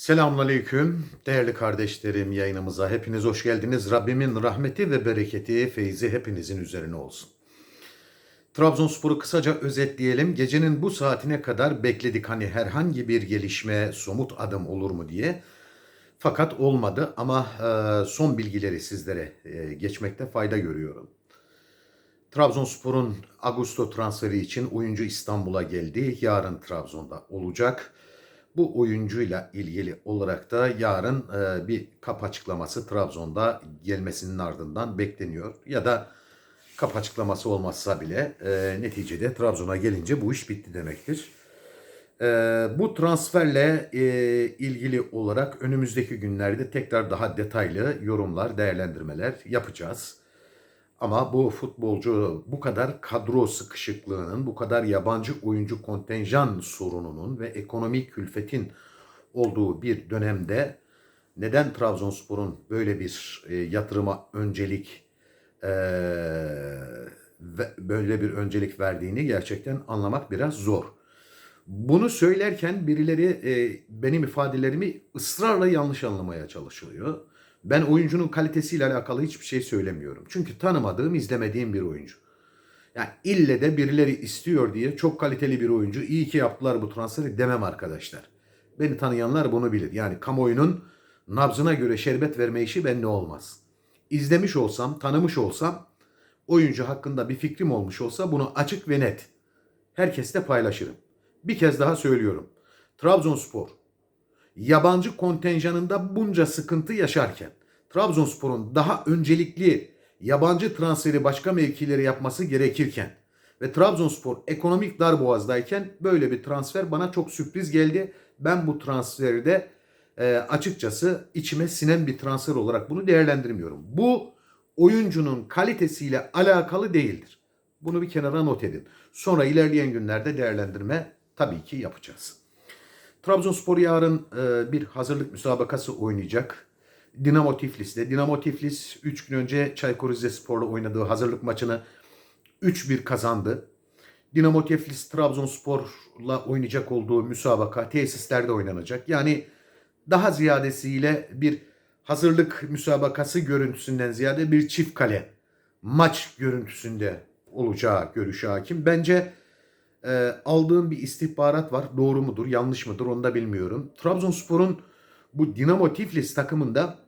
Selamünaleyküm değerli kardeşlerim yayınımıza hepiniz hoş geldiniz. Rabbimin rahmeti ve bereketi, feyzi hepinizin üzerine olsun. Trabzonspor'u kısaca özetleyelim. Gecenin bu saatine kadar bekledik hani herhangi bir gelişme, somut adım olur mu diye. Fakat olmadı ama e, son bilgileri sizlere e, geçmekte fayda görüyorum. Trabzonspor'un Ağustos transferi için oyuncu İstanbul'a geldi. Yarın Trabzon'da olacak. Bu oyuncuyla ilgili olarak da yarın e, bir kap açıklaması Trabzon'da gelmesinin ardından bekleniyor. Ya da kap açıklaması olmazsa bile e, neticede Trabzon'a gelince bu iş bitti demektir. E, bu transferle e, ilgili olarak önümüzdeki günlerde tekrar daha detaylı yorumlar, değerlendirmeler yapacağız. Ama bu futbolcu bu kadar kadro sıkışıklığının, bu kadar yabancı oyuncu kontenjan sorununun ve ekonomik külfetin olduğu bir dönemde neden Trabzonspor'un böyle bir e, yatırıma öncelik e, ve böyle bir öncelik verdiğini gerçekten anlamak biraz zor. Bunu söylerken birileri e, benim ifadelerimi ısrarla yanlış anlamaya çalışılıyor. Ben oyuncunun kalitesiyle alakalı hiçbir şey söylemiyorum. Çünkü tanımadığım, izlemediğim bir oyuncu. Yani ille de birileri istiyor diye çok kaliteli bir oyuncu, iyi ki yaptılar bu transferi demem arkadaşlar. Beni tanıyanlar bunu bilir. Yani kamuoyunun nabzına göre şerbet verme işi bende olmaz. İzlemiş olsam, tanımış olsam, oyuncu hakkında bir fikrim olmuş olsa bunu açık ve net herkesle paylaşırım. Bir kez daha söylüyorum. Trabzonspor yabancı kontenjanında bunca sıkıntı yaşarken Trabzonspor'un daha öncelikli yabancı transferi başka mevkilere yapması gerekirken ve Trabzonspor ekonomik darboğazdayken böyle bir transfer bana çok sürpriz geldi. Ben bu transferi de e, açıkçası içime sinen bir transfer olarak bunu değerlendirmiyorum. Bu oyuncunun kalitesiyle alakalı değildir. Bunu bir kenara not edin. Sonra ilerleyen günlerde değerlendirme tabii ki yapacağız. Trabzonspor yarın e, bir hazırlık müsabakası oynayacak. Dinamo Tiflis'te. Dinamo Tiflis 3 gün önce Çaykur Rizespor'la oynadığı hazırlık maçını 3-1 kazandı. Dinamo Tiflis Trabzonspor'la oynayacak olduğu müsabaka tesislerde oynanacak. Yani daha ziyadesiyle bir hazırlık müsabakası görüntüsünden ziyade bir çift kale maç görüntüsünde olacağı görüşü hakim. Bence e, aldığım bir istihbarat var. Doğru mudur, yanlış mıdır onu da bilmiyorum. Trabzonspor'un bu Dinamo Tiflis takımında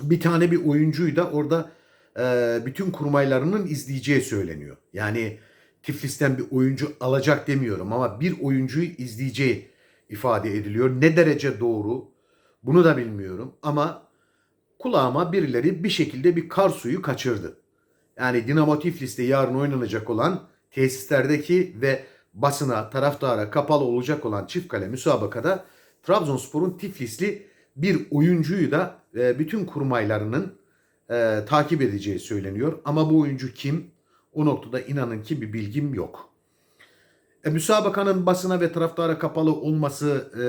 bir tane bir oyuncuyu da orada e, bütün kurmaylarının izleyeceği söyleniyor. Yani Tiflis'ten bir oyuncu alacak demiyorum ama bir oyuncuyu izleyeceği ifade ediliyor. Ne derece doğru bunu da bilmiyorum ama kulağıma birileri bir şekilde bir kar suyu kaçırdı. Yani Dinamo Tiflis'te yarın oynanacak olan tesislerdeki ve basına, taraftara kapalı olacak olan çift kale müsabakada Trabzonspor'un Tiflisli bir oyuncuyu da e, bütün kurmaylarının e, takip edeceği söyleniyor. Ama bu oyuncu kim? O noktada inanın ki bir bilgim yok. E, müsabakanın basına ve taraftara kapalı olması e,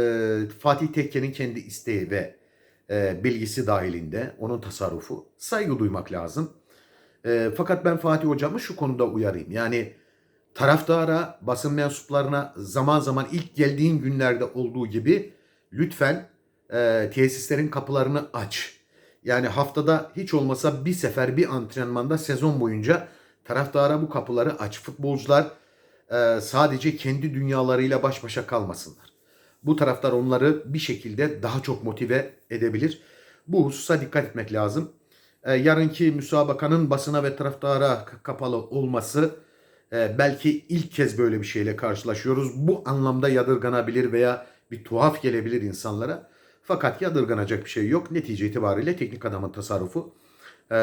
Fatih Tekke'nin kendi isteği ve e, bilgisi dahilinde, onun tasarrufu. Saygı duymak lazım. E, fakat ben Fatih hocamı şu konuda uyarayım. Yani taraftara, basın mensuplarına zaman zaman ilk geldiğin günlerde olduğu gibi lütfen e, tesislerin kapılarını aç. Yani haftada hiç olmasa bir sefer bir antrenmanda sezon boyunca taraftara bu kapıları aç. Futbolcular e, sadece kendi dünyalarıyla baş başa kalmasınlar. Bu taraftar onları bir şekilde daha çok motive edebilir. Bu hususa dikkat etmek lazım. E, yarınki müsabakanın basına ve taraftara kapalı olması e, belki ilk kez böyle bir şeyle karşılaşıyoruz. Bu anlamda yadırganabilir veya bir tuhaf gelebilir insanlara. Fakat yadırganacak bir şey yok. Netice itibariyle teknik adamın tasarrufu. E,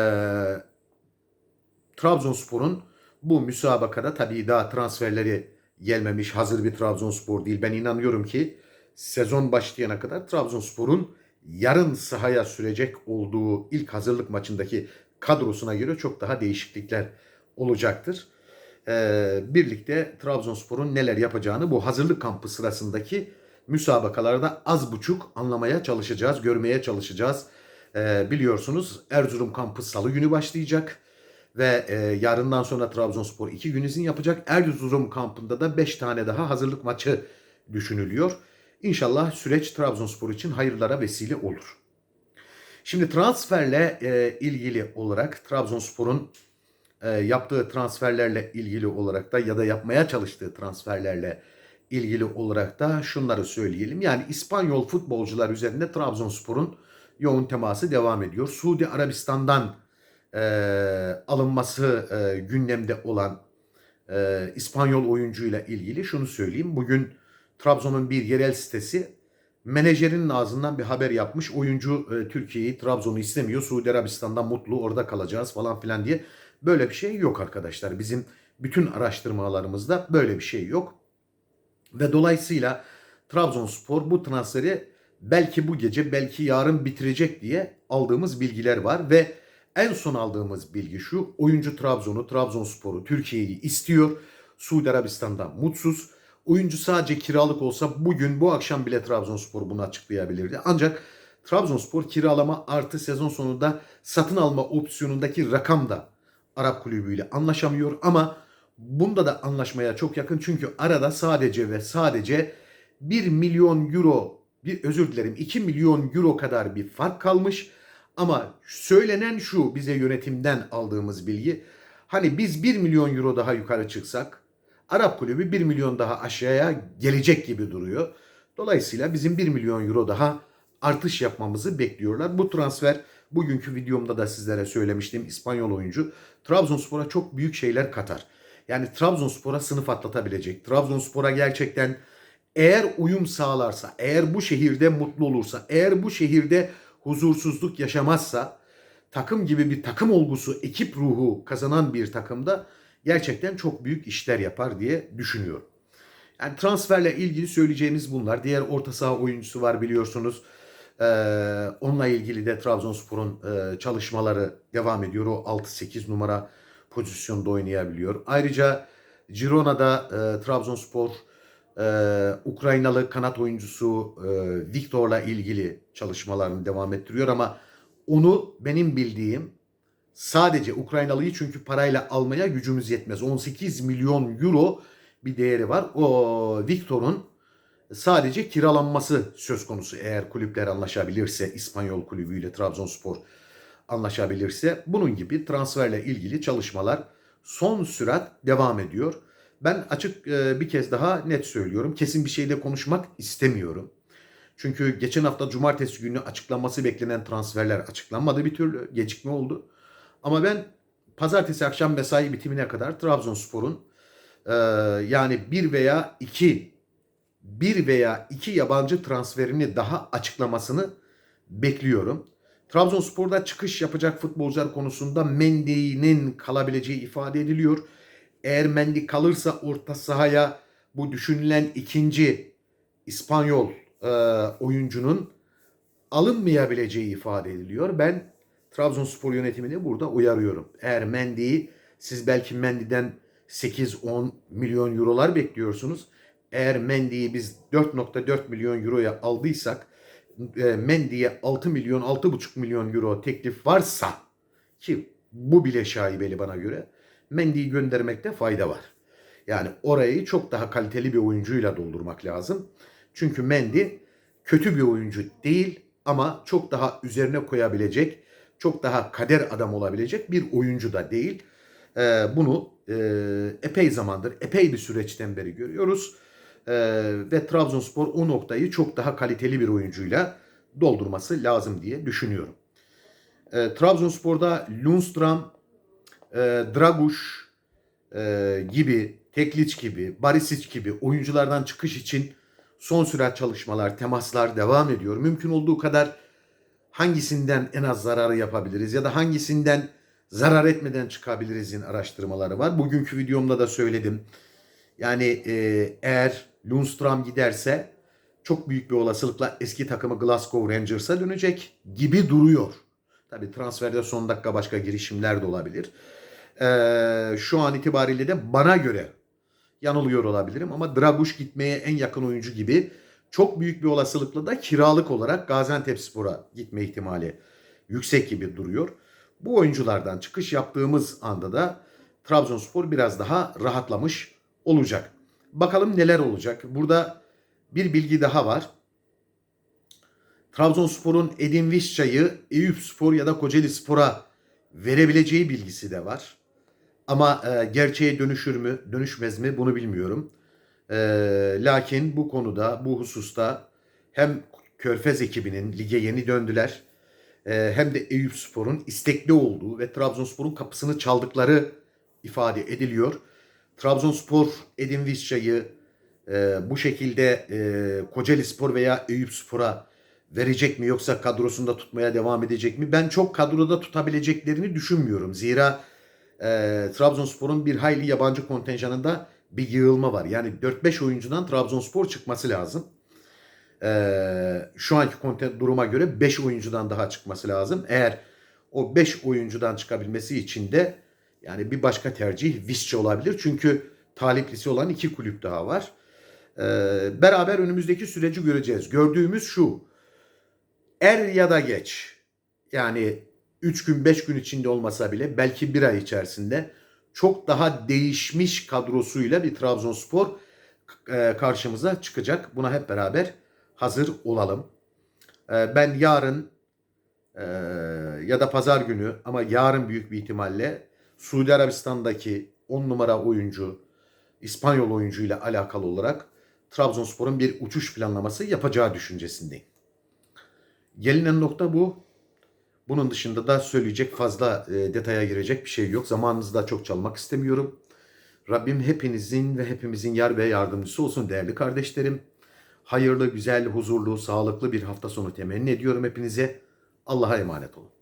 Trabzonspor'un bu müsabakada tabii daha transferleri gelmemiş hazır bir Trabzonspor değil. Ben inanıyorum ki sezon başlayana kadar Trabzonspor'un yarın sahaya sürecek olduğu ilk hazırlık maçındaki kadrosuna göre çok daha değişiklikler olacaktır. Ee, birlikte Trabzonspor'un neler yapacağını bu hazırlık kampı sırasındaki müsabakalarda az buçuk anlamaya çalışacağız, görmeye çalışacağız. Ee, biliyorsunuz Erzurum kampı salı günü başlayacak ve e, yarından sonra Trabzonspor iki gün izin yapacak. Erzurum kampında da 5 tane daha hazırlık maçı düşünülüyor. İnşallah süreç Trabzonspor için hayırlara vesile olur. Şimdi transferle e, ilgili olarak Trabzonspor'un e, yaptığı transferlerle ilgili olarak da ya da yapmaya çalıştığı transferlerle ilgili olarak da şunları söyleyelim. Yani İspanyol futbolcular üzerinde Trabzonspor'un yoğun teması devam ediyor. Suudi Arabistan'dan e, alınması e, gündemde olan e, İspanyol oyuncuyla ilgili şunu söyleyeyim. Bugün Trabzon'un bir yerel sitesi menajerinin ağzından bir haber yapmış. Oyuncu e, Türkiye'yi, Trabzon'u istemiyor. Suudi Arabistan'dan mutlu orada kalacağız falan filan diye. Böyle bir şey yok arkadaşlar. Bizim bütün araştırmalarımızda böyle bir şey yok. Ve dolayısıyla Trabzonspor bu transferi belki bu gece belki yarın bitirecek diye aldığımız bilgiler var ve en son aldığımız bilgi şu. Oyuncu Trabzon'u, Trabzonspor'u, Türkiye'yi istiyor. Suudi Arabistan'dan mutsuz. Oyuncu sadece kiralık olsa bugün bu akşam bile Trabzonspor bunu açıklayabilirdi. Ancak Trabzonspor kiralama artı sezon sonunda satın alma opsiyonundaki rakam da Arap kulübüyle anlaşamıyor ama bunda da anlaşmaya çok yakın çünkü arada sadece ve sadece 1 milyon euro bir özür dilerim 2 milyon euro kadar bir fark kalmış ama söylenen şu bize yönetimden aldığımız bilgi hani biz 1 milyon euro daha yukarı çıksak Arap kulübü 1 milyon daha aşağıya gelecek gibi duruyor. Dolayısıyla bizim 1 milyon euro daha artış yapmamızı bekliyorlar. Bu transfer bugünkü videomda da sizlere söylemiştim. İspanyol oyuncu Trabzonspor'a çok büyük şeyler katar. Yani Trabzonspor'a sınıf atlatabilecek. Trabzonspor'a gerçekten eğer uyum sağlarsa, eğer bu şehirde mutlu olursa, eğer bu şehirde huzursuzluk yaşamazsa takım gibi bir takım olgusu, ekip ruhu kazanan bir takımda gerçekten çok büyük işler yapar diye düşünüyorum. Yani transferle ilgili söyleyeceğimiz bunlar. Diğer orta saha oyuncusu var biliyorsunuz. Ee, onunla ilgili de Trabzonspor'un e, çalışmaları devam ediyor. O 6-8 numara pozisyonda oynayabiliyor. Ayrıca Girona'da e, Trabzonspor e, Ukraynalı kanat oyuncusu e, Viktor'la ilgili çalışmalarını devam ettiriyor ama onu benim bildiğim sadece Ukraynalıyı çünkü parayla almaya gücümüz yetmez. 18 milyon euro bir değeri var. O Viktor'un sadece kiralanması söz konusu eğer kulüpler anlaşabilirse İspanyol kulübüyle Trabzonspor anlaşabilirse bunun gibi transferle ilgili çalışmalar son sürat devam ediyor. Ben açık e, bir kez daha net söylüyorum. Kesin bir şeyde konuşmak istemiyorum. Çünkü geçen hafta cumartesi günü açıklanması beklenen transferler açıklanmadı bir türlü. Gecikme oldu. Ama ben pazartesi akşam mesai bitimine kadar Trabzonspor'un e, yani bir veya iki bir veya iki yabancı transferini daha açıklamasını bekliyorum. Trabzonspor'da çıkış yapacak futbolcular konusunda Mendy'nin kalabileceği ifade ediliyor. Eğer Mendy kalırsa orta sahaya bu düşünülen ikinci İspanyol e, oyuncunun alınmayabileceği ifade ediliyor. Ben Trabzonspor yönetimini burada uyarıyorum. Eğer Mendy'yi siz belki Mendy'den 8-10 milyon eurolar bekliyorsunuz. Eğer Mendy'yi biz 4.4 milyon euroya aldıysak e, Mendy'ye 6 milyon 6,5 milyon euro teklif varsa ki bu bile şaibeli bana göre Mendy'yi göndermekte fayda var. Yani orayı çok daha kaliteli bir oyuncuyla doldurmak lazım. Çünkü Mendy kötü bir oyuncu değil ama çok daha üzerine koyabilecek, çok daha kader adam olabilecek bir oyuncu da değil. Ee, bunu e, epey zamandır, epey bir süreçten beri görüyoruz. Ee, ve Trabzonspor o noktayı çok daha kaliteli bir oyuncuyla doldurması lazım diye düşünüyorum. Ee, Trabzonspor'da Lundstram, e, Draguş e, gibi, Tekliç gibi, Barisic gibi oyunculardan çıkış için son sürat çalışmalar, temaslar devam ediyor. Mümkün olduğu kadar hangisinden en az zararı yapabiliriz ya da hangisinden zarar etmeden çıkabilirizin araştırmaları var. Bugünkü videomda da söyledim. Yani e, eğer Lundstram giderse çok büyük bir olasılıkla eski takımı Glasgow Rangers'a dönecek gibi duruyor. Tabii transferde son dakika başka girişimler de olabilir. Ee, şu an itibariyle de bana göre yanılıyor olabilirim ama Draguş gitmeye en yakın oyuncu gibi çok büyük bir olasılıkla da kiralık olarak Gaziantepspor'a gitme ihtimali yüksek gibi duruyor. Bu oyunculardan çıkış yaptığımız anda da Trabzonspor biraz daha rahatlamış olacak. Bakalım neler olacak. Burada Bir bilgi daha var. Trabzonspor'un Edin Visca'yı Eyüp Spor ya da Kocaeli Spor'a verebileceği bilgisi de var. Ama e, gerçeğe dönüşür mü, dönüşmez mi bunu bilmiyorum. E, lakin bu konuda, bu hususta hem Körfez ekibinin lige yeni döndüler e, hem de Eyüp Spor'un istekli olduğu ve Trabzonspor'un kapısını çaldıkları ifade ediliyor. Trabzonspor Edin Visca'yı e, bu şekilde e, Kocaeli Spor veya Eyüp Spor'a verecek mi yoksa kadrosunda tutmaya devam edecek mi? Ben çok kadroda tutabileceklerini düşünmüyorum. Zira e, Trabzonspor'un bir hayli yabancı kontenjanında bir yığılma var. Yani 4-5 oyuncudan Trabzonspor çıkması lazım. E, şu anki konten duruma göre 5 oyuncudan daha çıkması lazım. Eğer o 5 oyuncudan çıkabilmesi için de yani bir başka tercih Visca olabilir. Çünkü taliplisi olan iki kulüp daha var. E, beraber önümüzdeki süreci göreceğiz. Gördüğümüz şu. Er ya da geç. Yani 3 gün 5 gün içinde olmasa bile belki bir ay içerisinde çok daha değişmiş kadrosuyla bir Trabzonspor e, karşımıza çıkacak. Buna hep beraber hazır olalım. E, Ben yarın e, ya da pazar günü ama yarın büyük bir ihtimalle Suudi Arabistan'daki 10 numara oyuncu, İspanyol oyuncu ile alakalı olarak Trabzonspor'un bir uçuş planlaması yapacağı düşüncesindeyim. Gelinen nokta bu. Bunun dışında da söyleyecek fazla e, detaya girecek bir şey yok. Zamanınızı da çok çalmak istemiyorum. Rabbim hepinizin ve hepimizin yar ve yardımcısı olsun değerli kardeşlerim. Hayırlı, güzel, huzurlu, sağlıklı bir hafta sonu temenni ediyorum hepinize. Allah'a emanet olun.